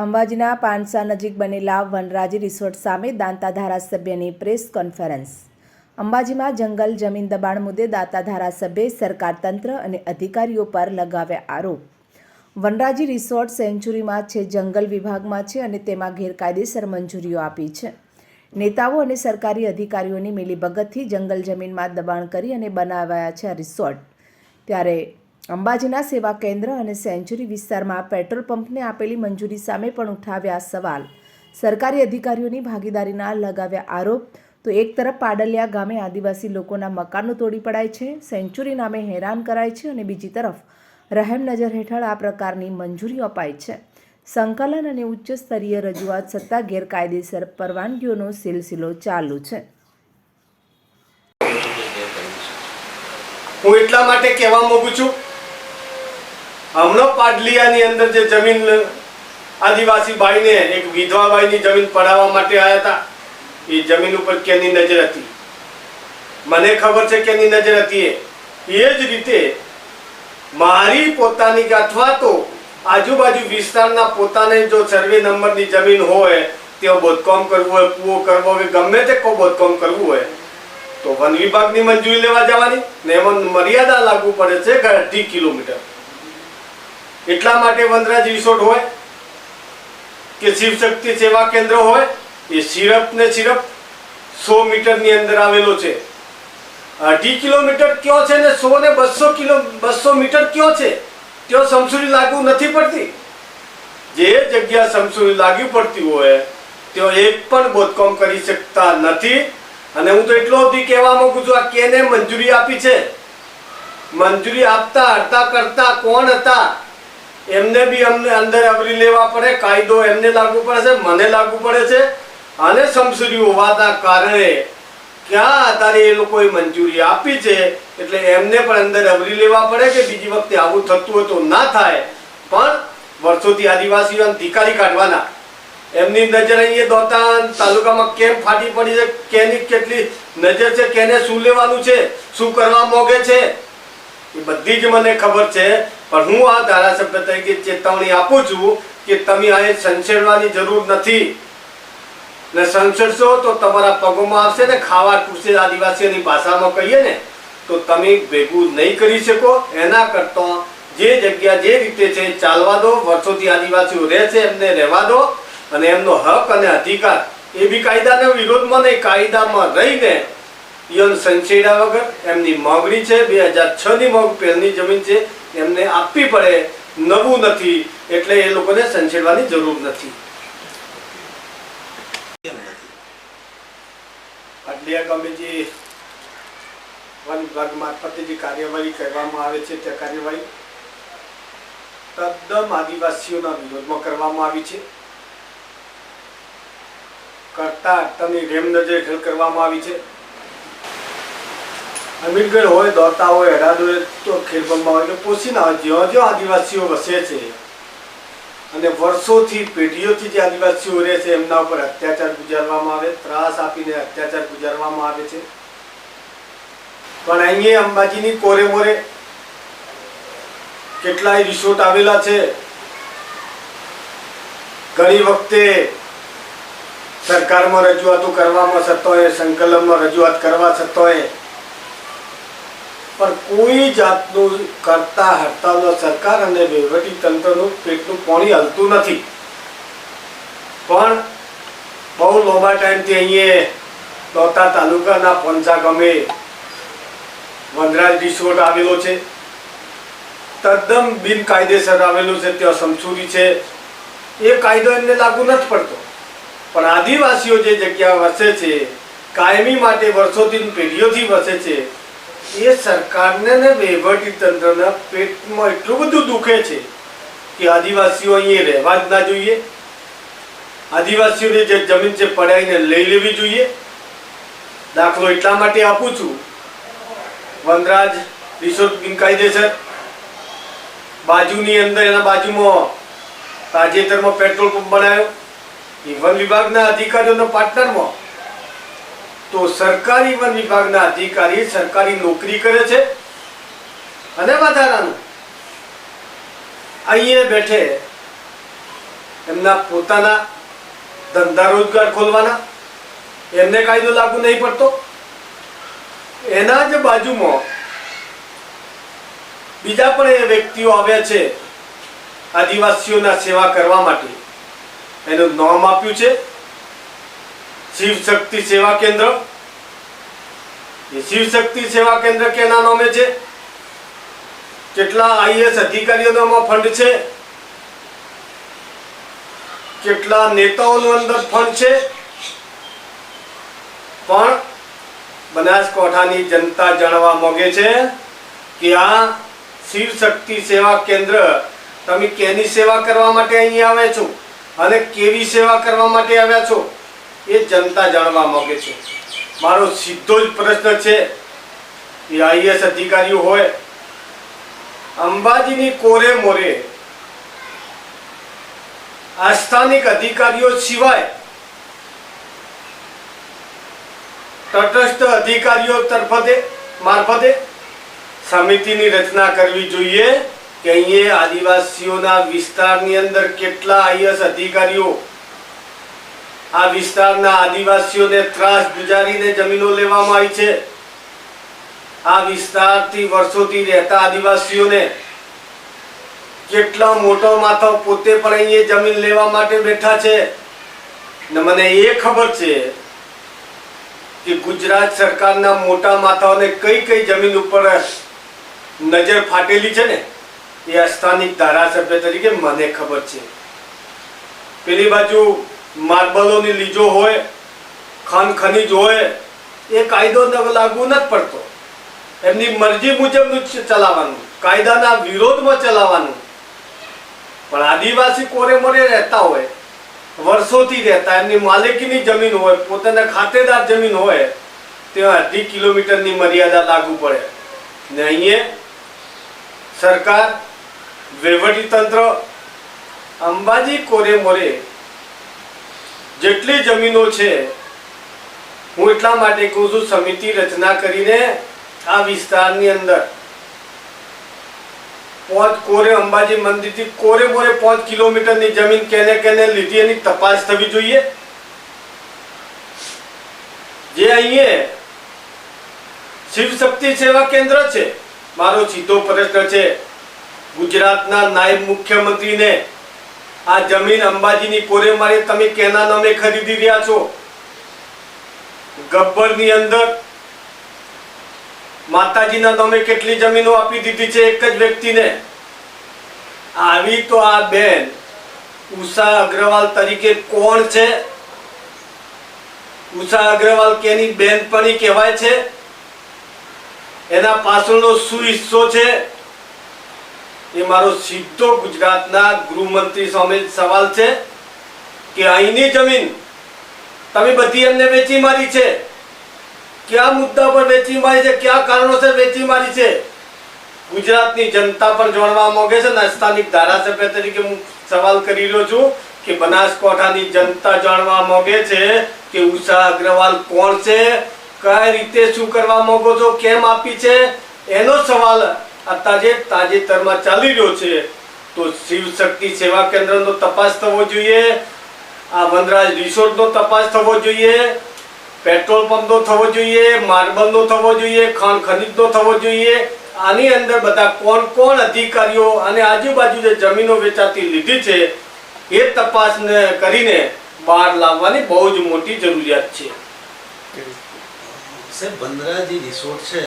અંબાજીના પાનસા નજીક બનેલા વનરાજી રિસોર્ટ સામે દાંતા ધારાસભ્યની પ્રેસ કોન્ફરન્સ. અંબાજીમાં જંગલ જમીન દબાણ મુદ્દે દાંતા ધારાસભ્યે સરકાર તંત્ર અને અધિકારીઓ પર લગાવ્યા આરોપ. વનરાજી રિસોર્ટ સેન્ચુરીમાં છે, જંગલ વિભાગમાં છે અને તેમાં ગેરકાયદેસર મંજૂરીઓ આપી છે. નેતાઓ અને સરકારી અધિકારીઓની મિલીભગતથી જંગલ જમીનમાં દબાણ કરી અને બનાવાયા છે આ રિસોર્ટ. ત્યારે અંબાજીના સેવા કેન્દ્ર અને સેન્ચુરી વિસ્તારમાં પેટ્રોલ પંપને આપેલી મંજૂરી સામે પણ ઉઠાવ્યા સવાલ. સરકારી અધિકારીઓની ભાગીદારીના લગાવ્યા આરોપ. તો એક તરફ પાડલિયા ગામે આદિવાસી લોકોના મકાનો તોડી પડાય છે, સેન્ચુરી નામે હેરાન કરાય છે અને બીજી તરફ રહેમ નજર હેઠળ આ પ્રકારની મંજૂરી અપાય છે. સંકલન અને ઉચ્ચ સ્તરીય રજૂઆત સત્તા ગેરકાયદેસર પરવાનગીઓનો સિલસિલો ચાલુ છે. હું એટલા માટે કહેવા માંગુ છું હમણાં પાડલિયાની અંદર જે જમીન આદિવાસી ભાઈને એક વિધવા બાઈની જમીન પડાવવા માટે આવ્યા હતા એ જમીન ઉપર કેની નજર હતી? મને ખબર છે કેની નજર હતી એ. જ રીતે મારી પોતાની અથવા તો આજુબાજુ વિસ્તારના પોતાને જો સર્વે નંબરની જમીન હોય, તેઓ બોધકામ કરવું હોય, કૂવો કરવો હોય, ગમે તે કો બોધકામ કરવું હોય, તો વન વિભાગની મંજૂરી લેવા જવાની ને એમાં મર્યાદા લાગુ પડે છે અઢી કિલોમીટર. એટલા માટે વનરાજ રિસોર્ટ હોય કે શિવશક્તિ સેવા કેન્દ્ર હોય, એ સિરપ ને સિરપ સો મીટરની અંદર આવેલો છે. અઢી કિલોમીટર કયો છે ને સો ને બસો કિલો, બસો મીટર કયો છે? ત્યો સમસુરી લાગુ નથી પડતી. જે જગ્યા સમસુરી લાગી પડતી હોય તેઓ એક પણ બોધકામ કરી શકતા નથી. અને હું તો એટલો બધી કહેવા માંગુ છું, આ કેને મંજૂરી આપી છે? મંજૂરી આપતા હડતા કરતા કોણ હતા? એમને બી અમને અંદર આવરી લેવા પડે, કાયદો એમને લાગુ પડે છે, મને લાગુ પડે છે. અને સમસુરી હોવાના કારણે ક્યાં આધારે એ લોકોએ મંજૂરી આપી છે, એટલે એમને પણ અંદર આવરી લેવા પડે કે બીજી વખતે આવું થતું હોય તો ના થાય. પણ વર્ષોથી આદિવાસીઓને ધિકારી કાઢવાના. એમની નજર અહીંયા દોતાન તાલુકામાં કેમ ફાટી પડી છે, કેની કેટલી નજર છે, કેને શું લેવાનું છે, શું કરવા મોગે છે એ બધી જ મને ખબર છે. પણ હું આ ધારાસભ્ય તરીકે ચેતવણી આપું છું કે તમે આ સંશેડવાની જરૂર નથી. ને સંશેડશો તો તમારા પગોમાં આવશે ને ખાવા ટૂસે આદિવાસીઓની ભાષામાં કહીએ ને, તો તમે ભેગું નહીં કરી શકો. એના કરતાં જે જગ્યા જે રીતે છે ચાલવા દો, વર્ષોથી આદિવાસીઓ રહે છે, એમને રહેવા દો. અને એમનો હક અને અધિકાર એ બી કાયદાના વિરોધમાં નહીં, કાયદામાં રહીને ઈવન સંશેડા વગર એમની માગણી છે, બે હજાર છ ની માગ પહેલની જમીન છે, એમને આપવી પડે. નવું નથી, એટલે એ લોકોને સંશેડવાની જરૂર નથી. અડલિયા જે વન વિભાગ મારફતે જે કાર્યવાહી કરવામાં આવે છે, તે કાર્યવાહી તદ્દન આદિવાસીઓના વિરોધમાં કરવામાં આવી છે. કરતા તમે રેમ નજર કરવામાં આવી છે. અમીરગઢ હોય દોતા હોય હરાદ હોય, તો ખેરબંબા હોય. એટલે પોસી ના હોય. જ્યાં જ્યાં આદિવાસીઓ વસે છે અને વર્ષોથી, પેઢીઓથી જે આદિવાસીઓ રહે છે, એમના ઉપર અત્યાચાર ગુજારવામાં આવે, ત્રાસ આપીને અત્યાચાર ગુજારવામાં આવે છે. પણ અહીંયા અંબાજીની કોરે મોરે કેટલાય રિસોર્ટ આવેલા છે. ઘણી વખતે સરકારમાં રજૂઆતો કરવામાં છતાંય સંકલનમાં રજૂઆત કરવા છતાંય પણ કોઈ જાતનું કરતા હડતાલનો સરકાર અને વહીવટી તંત્રનું પેટનું પાણી હલતું નથી. પણ બહુ લાંબા ટાઈમથી અહીંયા દોતા તાલુકાના પંચા ગમે વનરાજ રિસોર્ટ આવેલો છે. તદ્દન બિનકાયદેસર આવેલું છે, ત્યાં સમસુરી છે. એ કાયદો એમને લાગુ નથી પડતો. પણ આદિવાસીઓ જે જગ્યા વસે છે, કાયમી માટે વર્ષોથી, પેઢીઓથી વસે છે એ સરકારને ને વહીવટી તંત્રના પેટમાં એટલું બધું દુખે છે કે આદિવાસીઓ અહીંયા રહેવા જ ના જોઈએ. આદિવાસીઓની જે જમીન છે પડાવીને લઈ લેવી જોઈએ. દાખલો એટલા માટે આપું છું. વનરાજ રિસોર્ટ બિનકાયદેસર. બાજુની અંદર, એના બાજુમાં તાજેતરમાં પેટ્રોલ પંપ બનાવ્યો. એ વિભાગના અધિકારીઓના પાર્ટનરમાં તો સરકારી વન વિભાગના અધિકારી સરકારી નોકરી કરે છે? અને વધારાનું? અહીંયા બેઠે એમના પોતાના ધંધા રોજગાર ખોલવાના. એમને કાયદો લાગુ નહીં પડતો. એના જ બાજુમાં બીજા પણ એ વ્યક્તિઓ આવ્યા છે આદિવાસીઓના સેવા કરવા માટે. એનું નામ આપ્યું છે શિવ શક્તિ સેવા કેન્દ્ર. એ શિવ શક્તિ સેવા કેન્દ્ર કેના નામે છે? કેટલા આઈએસ અધિકારીઓનો આમાં ફંડ છે? કેટલા નેતાઓનો અંદર ફંડ છે? પણ બનાસકાંઠાની જનતા જાણવા માંગે છે કે આ શિવ શક્તિ સેવા કેન્દ્ર તમે કેની સેવા કરવા માટે અહીં આવ્યા છો? અને કેવી સેવા કરવા માટે આવ્યા છો? એ જનતા જાણવા માગે છે. મારો સીધો જ પ્રશ્ન છે, એ આઈએસ અધિકારીઓ હોય, અંબાજીની કોરે મોરે આ સ્થાનિક અધિકારીઓ સિવાય તટસ્થ અધિકારીઓ તરફતે મારફતે સમિતિની રચના કરવી જોઈએ કે અહીંયા આદિવાસીઓના વિસ્તારની અંદર કેટલા આઈએસ અધિકારીઓ આ વિસ્તારના આદિવાસીઓને ત્રાસ ગુજારીને જમીનો લેવામાં આવી છે. આ વિસ્તારથી વર્ષોથી રહેતા આદિવાસીઓને કેટલા મોટો માથો પોતે પણ અહીંયા જમીન લેવા માટે બેઠા છે. ને મને એ ખબર છે કે ગુજરાત સરકારના મોટા માથાઓને કઈ કઈ જમીન ઉપર નજર ફાટેલી છે ને? એ સ્થાનિક ધારાસભ્ય તરીકે મને ખબર છે. પેલી બાજુ માર્બલોની લીજો હોય ખાન ખનીજ હોય, એ કાયદો લાગુ નથી પડતો. એમની મરજી મુજબનું ચલાવવાનું, કાયદાના વિરોધમાં ચલાવવાનું. પણ આદિવાસી કોરે મોરે રહેતા હોય, વર્ષોથી રહેતા, એમની માલિકીની જમીન હોય, પોતાના ખાતેદાર જમીન હોય, ત્યાં અઢી કિલોમીટરની મર્યાદા લાગુ પડે. ને અહીંયા સરકાર, વહીવટીતંત્ર, અંબાજી કોરે મોરે જેટલી જમીનો છે, હું એટલા માટે કહું છું, સમિતિ રચના કરીને આ વિસ્તારની અંદર પાંચ કોરે અંબાજી મંદિરથી કોરે મોરે પાંચ કિલોમીટરની જમીન કેને કેને લીધી એની તપાસ થવી જોઈએ. જે અહીંયા શિવ શક્તિ સેવા કેન્દ્ર છે, મારો સીધો પ્રશ્ન છે, ગુજરાતના નાયબ મુખ્યમંત્રીને આ જમીન અંબાજીની પોરે મારે તમે કેના નામે ખરીદી રહ્યા છો? ગબ્બરની અંદર માતાજીના નામે કેટલી જમીનો આપી દીધી છે એક જ વ્યક્તિને? આવી તો આ બેન ઉષા અગ્રવાલ તરીકે કોણ છે? ઉષા અગ્રવાલ કેની બેનપણી કહેવાય છે? એના પાછળનો શું હિસ્સો છે? એ મારો સીધો ગુજરાતના ગૃહમંત્રી સામે સવાલ છે કે અહીંની જમીન તમે બધી એમને વેચી મારી છે? કયા મુદ્દા પર વેચી મારી છે? કયા કારણોસર વેચી મારી છે? ગુજરાતની જનતા પણ જાણવા માંગે છે ને સ્થાનિક ધારાસભ્ય તરીકે હું સવાલ કરી રહ્યો છું કે બનાસકાંઠાની જનતા જાણવા માંગે છે કે ઉષા અગ્રવાલ કોણ છે? કઈ રીતે શું કરવા માંગો છો? કેમ આપી છે? એનો સવાલ તાજે તાજેતરમાં ચાલી રહ્યો છે. તો શિવ શક્તિ સેવા કેન્દ્રનો તપાસ થવો જોઈએ. આ વનરાજ રિસોર્ટનો તપાસ થવો જોઈએ. પેટ્રોલ પંપનો થવો જોઈએ. માર્બલનો થવો જોઈએ. ખાણ ખનીજનો થવો જોઈએ. આની અંદર બધા કોણ કોણ અધિકારીઓ અને આજુબાજુ જે જમીનો વેચાતી લીધી છે, એ તપાસને કરીને બહાર લાવવાની બહુ જ મોટી જરૂરિયાત છે. સાહેબ રિસોર્ટ છે.